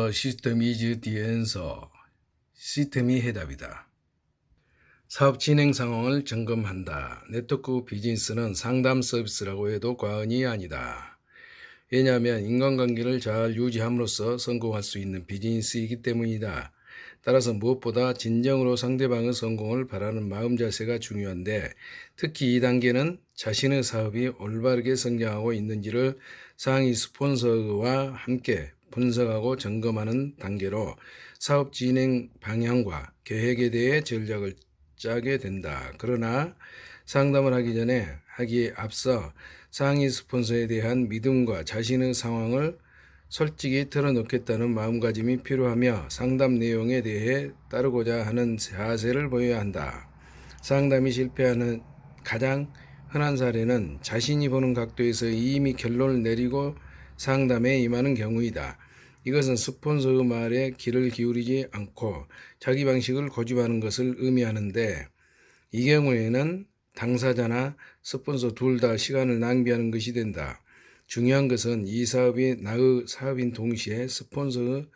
어, 시스템 이즈 디 앤서 시스템이 해답이다. 사업 진행 상황을 점검한다. 네트워크 비즈니스는 상담 서비스라고 해도 과언이 아니다. 왜냐하면 인간관계를 잘 유지함으로써 성공할 수 있는 비즈니스이기 때문이다. 따라서 무엇보다 진정으로 상대방의 성공을 바라는 마음 자세가 중요한데 특히 이 단계는 자신의 사업이 올바르게 성장하고 있는지를 상위 스폰서와 함께 분석하고 점검하는 단계로 사업 진행 방향과 계획에 대해 전략을 짜게 된다. 그러나 상담을 하기 전에 하기에 앞서 상위 스폰서에 대한 믿음과 자신의 상황을 솔직히 털어놓겠다는 마음가짐이 필요하며 상담 내용에 대해 따르고자 하는 자세를 보여야 한다. 상담이 실패하는 가장 흔한 사례는 자신이 보는 각도에서 이미 결론을 내리고 상담에 임하는 경우이다. 이것은 스폰서의 말에 귀를 기울이지 않고 자기 방식을 고집하는 것을 의미하는데 이 경우에는 당사자나 스폰서 둘 다 시간을 낭비하는 것이 된다. 중요한 것은 이 사업이 나의 사업인 동시에 스폰서의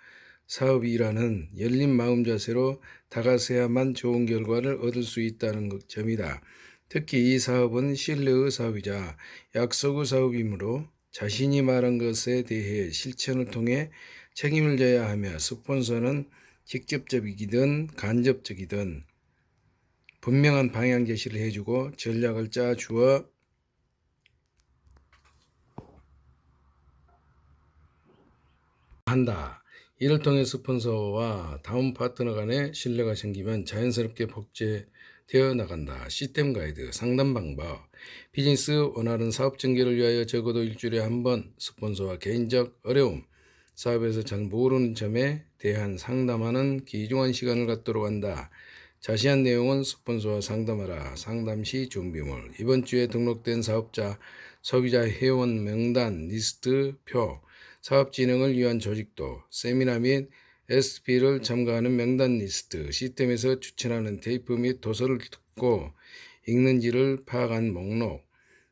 사업이라는 열린 마음 자세로 다가서야만 좋은 결과를 얻을 수 있다는 것- 점이다. 특히 이 사업은 신뢰의 사업이자 약속의 사업이므로 자신이 말한 것에 대해 실천을 통해 책임을 져야 하며 스폰서는 직접적이든 간접적이든 분명한 방향 제시를 해주고 전략을 짜 주어 한다. 이를 통해 스폰서와 다운 파트너 간의 신뢰가 생기면 자연스럽게 복제 되어 나간다. 시스템 가이드, 상담 방법, 비즈니스 원활한 사업 전개를 위하여 적어도 일주일에 한 번 스폰서와 개인적 어려움, 사업에서 잘 모르는 점에 대한 상담하는 귀중한 시간을 갖도록 한다. 자세한 내용은 스폰서와 상담하라. 상담 시 준비물. 이번 주에 등록된 사업자, 소비자 회원 명단 리스트 표, 사업 진행을 위한 조직도, 세미나 및 SP를 참가하는 명단 리스트, 시스템에서 추천하는 테이프 및 도서를 듣고 읽는지를 파악한 목록,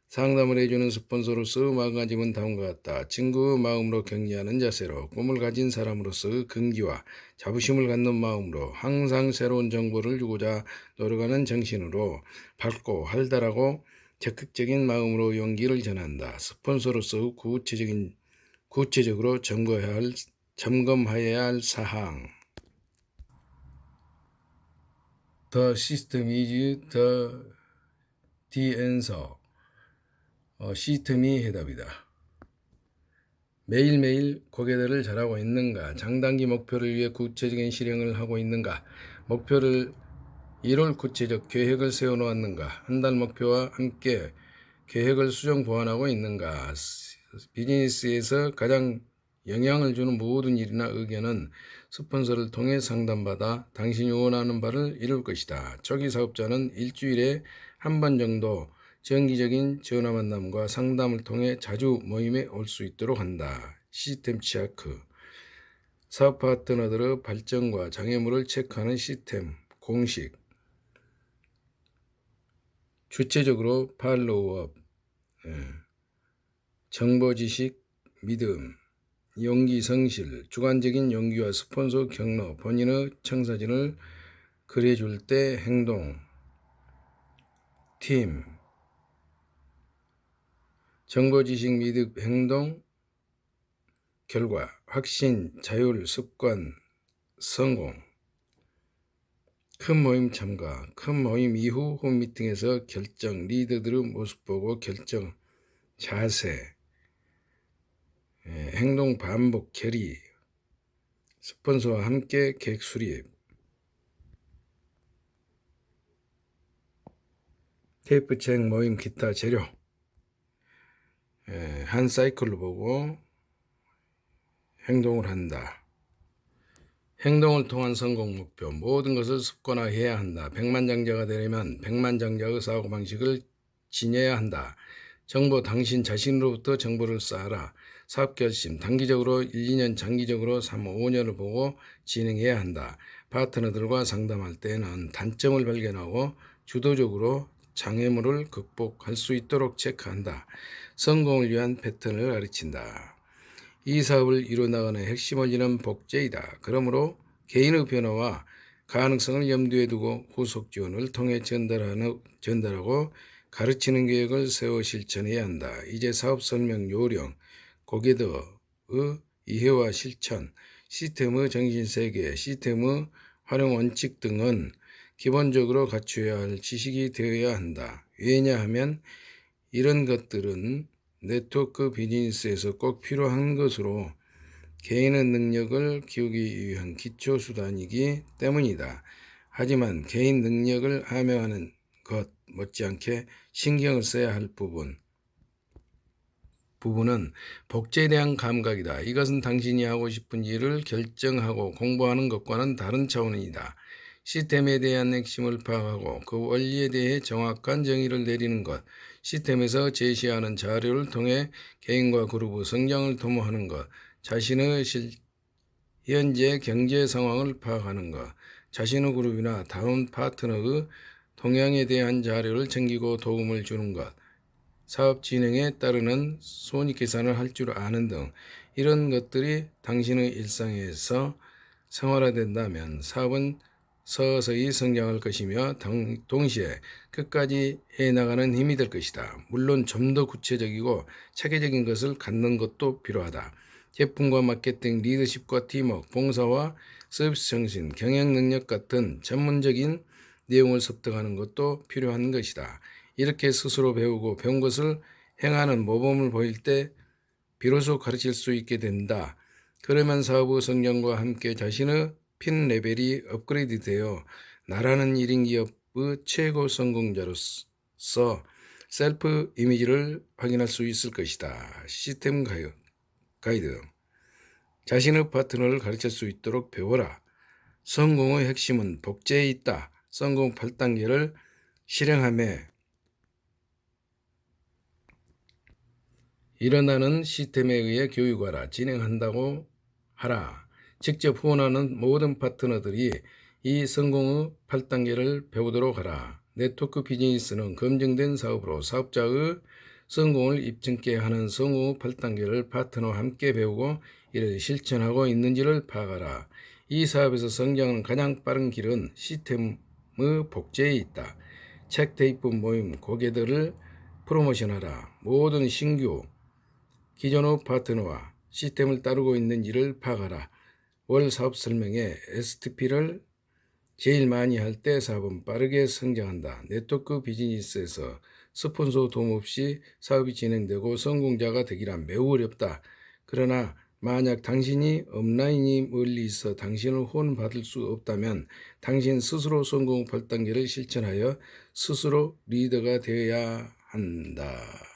상담을 해주는 스폰서로서 마음가짐은 다음과 같다. 친구의 마음으로 격려하는 자세로 꿈을 가진 사람으로서 긍지와 자부심을 갖는 마음으로 항상 새로운 정보를 주고자 노력하는 정신으로 밝고 활달하고 적극적인 마음으로 용기를 전한다. 스폰서로서 구체적인 구체적으로 점검해야 할 점검해야 할 사항. The system is the the answer. 어, 시스템이 해답이다. 매일매일 고개들을 잘하고 있는가? 장단기 목표를 위해 구체적인 실행을 하고 있는가? 목표를 이룰 구체적 계획을 세워놓았는가? 한 달 목표와 함께 계획을 수정 보완하고 있는가? 비즈니스에서 가장 영향을 주는 모든 일이나 의견은 스폰서를 통해 상담받아 당신이 원하는 바를 이룰 것이다. 초기 사업자는 일주일에 한 번 정도 정기적인 전화 만남과 상담을 통해 자주 모임에 올 수 있도록 한다. 시스템 치아크 사업 파트너들의 발전과 장애물을 체크하는 시스템 공식 주체적으로 팔로우업 예. 정보 지식 믿음 용기 성실 주관적인 용기와 스폰서 경로 본인의 청사진을 그려줄 때 행동 팀 정보 지식 믿음 행동 결과 확신 자율 습관 성공 큰 모임 참가 큰 모임 이후 홈미팅에서 결정 리더들의 모습 보고 결정 자세 예, 행동 반복 결의 스폰서와 함께 계획 수립 테이프 책 모임 기타 재료 예, 한 사이클로 보고 행동을 한다. 행동을 통한 성공 목표 모든 것을 습관화해야 한다. 백만장자가 되려면 백만장자의 사고방식을 지녀야 한다. 정보 당신 자신으로부터 정보를 쌓아라. 사업 결심 단기적으로 1, 2년 장기적으로 3, 5년을 보고 진행해야 한다. 파트너들과 상담할 때는 단점을 발견하고 주도적으로 장애물을 극복할 수 있도록 체크한다. 성공을 위한 패턴을 가르친다. 이 사업을 이루어나가는 핵심을 이는 복제이다. 그러므로 개인의 변화와 가능성을 염두에 두고 후속 지원을 통해 전달하는, 전달하고 가르치는 계획을 세워 실천해야 한다. 이제 사업 설명 요령, 고객의 이해와 실천, 시스템의 정신세계, 시스템의 활용 원칙 등은 기본적으로 갖추어야 할 지식이 되어야 한다. 왜냐하면 이런 것들은 네트워크 비즈니스에서 꼭 필요한 것으로 개인의 능력을 키우기 위한 기초 수단이기 때문이다. 하지만 개인 능력을 함양하는 것 못지않게 신경을 써야 할 부분. 부분은 복제에 대한 감각이다. 이것은 당신이 하고 싶은 일을 결정하고 공부하는 것과는 다른 차원이다. 시스템에 대한 핵심을 파악하고 그 원리에 대해 정확한 정의를 내리는 것, 시스템에서 제시하는 자료를 통해 개인과 그룹의 성장을 도모하는 것, 자신의 실, 현재 경제 상황을 파악하는 것, 자신의 그룹이나 다른 파트너의 동향에 대한 자료를 챙기고 도움을 주는 것, 사업 진행에 따르는 손익 계산을 할 줄 아는 등 이런 것들이 당신의 일상에서 생활화된다면 사업은 서서히 성장할 것이며 당, 동시에 끝까지 해나가는 힘이 될 것이다. 물론 좀 더 구체적이고 체계적인 것을 갖는 것도 필요하다. 제품과 마케팅, 리더십과 팀워크, 봉사와 서비스 정신, 경영 능력 같은 전문적인 내용을 습득하는 것도 필요한 것이다. 이렇게 스스로 배우고 배운 것을 행하는 모범을 보일 때 비로소 가르칠 수 있게 된다. 그러면 사업의 성장과 함께 자신의 핀 레벨이 업그레이드 되어 나라는 1인 기업의 최고 성공자로서 셀프 이미지를 확인할 수 있을 것이다. 시스템 가이드. 자신의 파트너를 가르칠 수 있도록 배워라. 성공의 핵심은 복제에 있다. 성공 8단계를 실행함에 일어나는 시스템에 의해 교육하라, 진행한다고 하라. 직접 후원하는 모든 파트너들이 이 성공의 8단계를 배우도록 하라. 네트워크 비즈니스는 검증된 사업으로 사업자의 성공을 입증케 하는 성공의 8단계를 파트너와 함께 배우고 이를 실천하고 있는지를 파악하라. 이 사업에서 성장하는 가장 빠른 길은 시스템의 복제에 있다. 책 테이프 모임 고객들을 프로모션하라. 모든 신규 기존의 파트너와 시스템을 따르고 있는지를 파악하라. 월 사업 설명에 STP를 제일 많이 할 때 사업은 빠르게 성장한다. 네트워크 비즈니스에서 스폰서 도움 없이 사업이 진행되고 성공자가 되기란 매우 어렵다. 그러나 만약 당신이 업라인이 멀리 있어 당신을 후원받을 수 없다면 당신 스스로 성공 8단계를 실천하여 스스로 리더가 되어야 한다.